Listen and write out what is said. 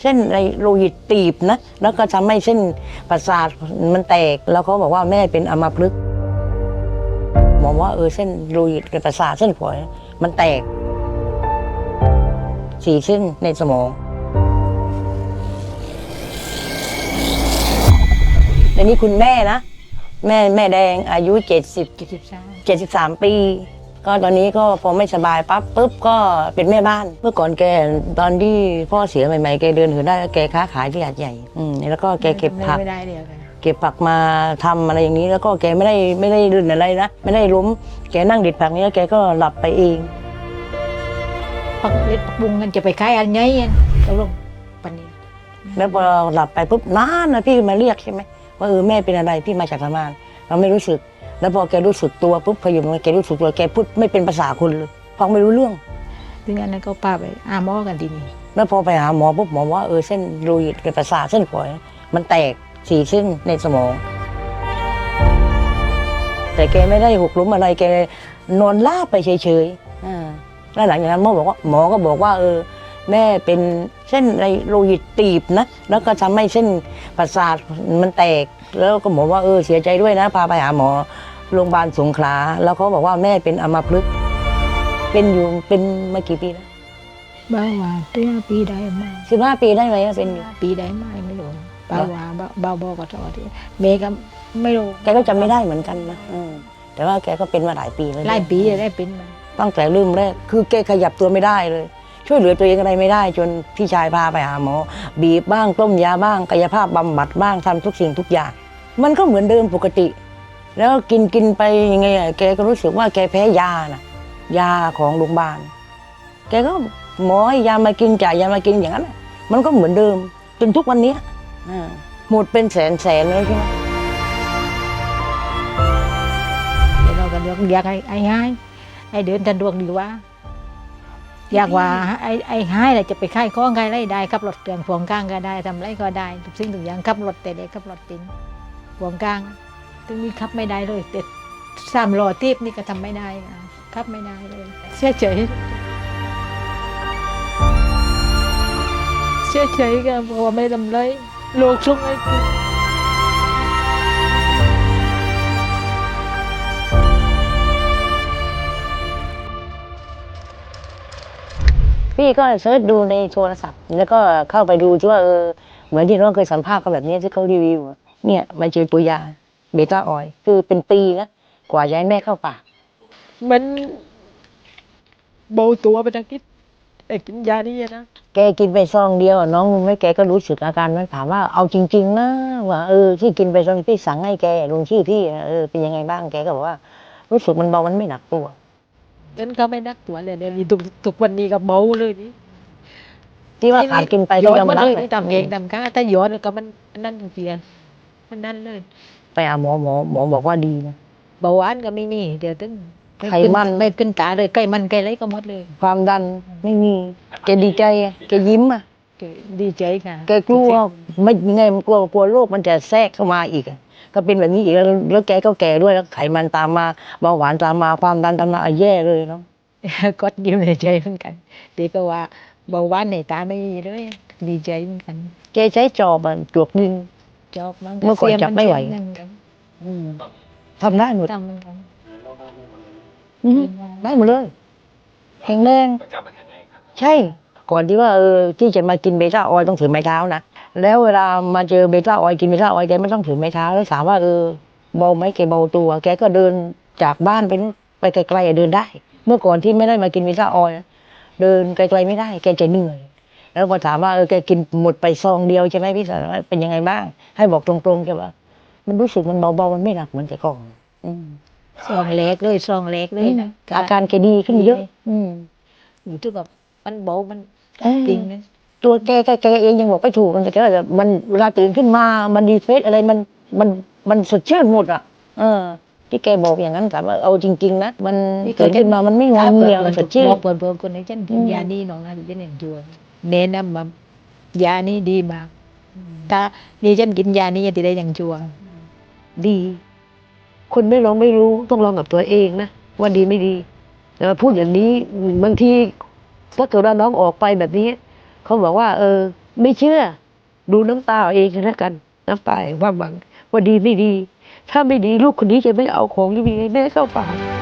เส้นในโลหิตตีบนะ แล้วก็ทำให้เส้นประสาทมันแตก แล้วเขาบอกว่าแม่เป็นอัมพฤกษ์หมอว่าเออเส้นโลหิตกับประสาทเส้นฝอยมันแตกสี่เส้นในสมองและนี่คุณแม่นะ แม่แม่แดงอายุเจ็ดสิบเจ็ดสิบสาม73ปี ก็ตอนนี้ก็พอไม่สบายปั๊บปุ๊บก็เป็นแม่บ้าน เมื่อก่อนแกตอนที่พ่อเสียใหม่ๆแกเดินถือได้แกค้าขายที่หาดใหญ่อืมแล้วก็แกเก็บผัก ไม่ได้เดียวกันเก็บผักมาทำอะไรอย่างนี้แล้วก็แกไม่ได้ไม่ได้ดื่นอะไรนะไม่ได้ล้มแกนั่งดิดผักนี้แล้วแกก็หลับไปเอง ปักเล็ดปักบุงกันจะไปขายอันไงอันตกลงปันนี้แล้วพอหลับไปปุ๊บนานนะพี่มาเรียกใช่ไหมว่าเออแม่เป็นอะไรพี่มาจากทำงานเราไม่รู้สึก แล้วพอแกรู้สึกตัวปุ๊บพออยู่มาแกรู้สึกตัวแกพูดไม่เป็นภาษาคนเลยฟังไม่รู้เรื่องถึงอันนั้นก็พาไปอาหมอกันทีนี้แล้วพอไปหาหมอปุ๊บหมอว่าเออเส้นโลหิตกับประสาทเส้นฝอยมันแตกสี่เส้นในสมอง แต่แกไม่ได้หกล้มอะไรแกนอนลาบไปเฉยๆอ่าแล้วหลังจากนั้นหมอบอกว่าหมอก็บอกว่าเออแม่เป็นเส้นในโลหิตตีบนะ แล้วก็ทำให้เส้นประสาทมันแตก แล้วก็หมอว่าเออเสียใจด้วยนะ พาไปหาหมอ โรงพยาบาลสงขลาแล้วเขาบอกว่าแม่เป็นอัมพฤกษ์เป็นอยู่เป็นมากี่ปีแล้วบ้าว่าตัวปีได้ไหมสิบห้าปีได้ไหมอะเป็นอยู่ปีได้ไหมไม่รู้บ้าว่าบ้าบ้าบอกก็ตอที่เมย์ก็ไม่รู้แกก็จำไม่ได้เหมือนกันนะอืมแต่ว่าแกก็เป็นมาหลายปีแล้วหลายปีจะได้เป็นมาตั้งแต่เริ่มแรกคือแกขยับตัวไม่ได้เลย ช่วยเหลือตัวเองอะไรไม่ได้ จนพี่ชายพาไปหาหมอ บีบบ้างต้มยาบ้างกายภาพบำบัดบ้างทำทุกสิ่งทุกอย่าง มันก็เหมือนเดิมปกติ แล้วกินกินไปยังไงอะแกก็รู้สึกว่าแกแพ้ยาน่ะยาของโรงพยาบาล แกก็หมอให้ยามากินจ่ายยามากินอย่างนั้นน่ะมันก็เหมือนเดิม จนทุกวันเนี้ยอ่าหมดเป็นแสนแสนเลยใช่ไหม เดี๋ยวเรากันอยากให้ไอ้ให้ให้เดินทันดวงดีว่า อยากว่าไอ้ไอ้ให้เราจะไปค่ายข้องใครไรได้ขับรถเตือนพวงกลางก็ได้ทำไรก็ได้ทุกสิ่งทุกอย่างขับรถแต่เด็กขับรถจริงพวงกลาง ถึงนี้ขับไม่ได้เลยแต่สามล้อทีบนี่ก็ทำไม่ได้นะขับไม่ได้เลยเชื่อเฉยเชื่อเฉยก็เพราะว่าไม่ทำเลยโลกสุ่งไอ้กูพี่ก็เสิร์ชดูในโทรศัพท์ แล้วก็เข้าไปดูว่าเออเหมือนที่น้องเคยสัมภาษณ์เขาแบบนี้ที่เขารีวิวเนี่ยมาเจอตัวยา เบต้าออยล์คือเป็นปีนะกว่าจะให้แม่เข้าปากมันเบาตัวไปนักกินไอ้กินยานี่นะแกกินไปซองเดียวอะน้องรู้ไหมแกก็รู้สึกอาการมันถามว่าเอาจริง ๆ นะว่าเออที่กินไปซองพี่สั่งให้แกลงชื่อพี่นะเออเป็นยังไงบ้างแกก็บอกว่า รู้สึกมันเบามันไม่หนักตัวงั้นก็ไม่นักตัวเลยเดี๋ยวนี้ทุกทุกวันนี้ก็เบาเลยนี่ที่ว่าขาดกินไปย้ก็อนยอมมารับเลยเลยนี่ทำเองทำก้าถ้าย้อนก็มันนั่นเสีย มันนั่นเลย ไปหาหมอหมอหมอบอกว่าดีนะ เบาหวานก็ไม่มีเดี๋ยวตึงไขมัน ไม่ขึ้นตาเลยไขมันไขอะไรก็หมดเลย ความดันไม่มีแกดีใจอะแกยิ้มอะดีใจค่ะแกกลัวไม่ไงมันกลัวกลัวโรคมันจะแทรกเข้ามาอีกอะก็เป็นแบบนี้อีกแล้วแล้วแกก็แก่ด้วยแล้วไขมันตามมาเบาหวานตามมาความดันตามมาอะแย่เลยเนาะก็ยิ้มในใจเหมือนกันตีก็ว่าเบาหวานในตาไม่มีเลยดีใจเหมือนกัน แกใช้จอบอะจวกดึง จอบมันเมื่อก่อนจับไม่ไหว เสียนกันทำได้หมดทำเหมือนกันอืมได้หมดเลยแข็งแรงใช่ ก่อนที่ว่าเออที่จะมากินเบต้าออยล์ต้องถือไม้เท้านะ แล้วเวลามาเจอเบต้าออยล์กินเบต้าออยล์แกไม่ต้องถือไม้เท้า แล้วถามว่าเออเบาไหมแกเบาตัว แกก็เดินจากบ้านไปนู่นไปไกลๆอะเดินได้ เมื่อก่อนที่ไม่ได้มากินเบต้าออยล์นะเดินไกลๆไม่ได้ แกจะเหนื่อย แล้วพอถามว่าเออแกกินหมดไปซองเดียวใช่ไหมพี่สารวัตรเป็นยังไงบ้าง ให้บอกตรงๆแกว่ามันรู้สึกมันเบาๆมันไม่หนักเหมือนแต่ก่อนอืมซองเล็กเลยซองเล็กเลยนะอาการแกดีขึ้นเยอะ อืมอยู่ที่แบบมันเบามันเอ้ยจริงนะตัวแกแกแกเองยังบอกไม่ถูกมันแต่แกว่าแบบมันเวลาตื่นขึ้นมามันดีเฟสอะไรมันมันมันสดชื่นหมดอะ เออ ที่แกบอกอย่างนั้นแต่ว่าเอาจริง ๆนะมันตื่นขึ้นมามันไม่งอเงียมันสดชื่นบอกเปิดเปิดคนในเช่นอืมยานี้น้องนะจะเน้นชัวร์ เน้นนะมายานี้ดีมาก ถ้านี่ฉันกินยานี้จะได้อย่างชัวร์ดี คนไม่ลองไม่รู้ต้องลองกับตัวเองนะว่าดีไม่ดีแต่ว่าพูดอย่างนี้บางทีถ้าเกิดว่าน้องออกไปแบบนี้ เขาบอกว่า เออ ไม่เชื่อ ดูน้ำตาเอาเองก็แล้วกัน น้ำตาแห่งความหวังว่าดีไม่ดี ถ้าไม่ดีลูกคนนี้จะไม่เอาของที่มีให้แม่เข้าปาก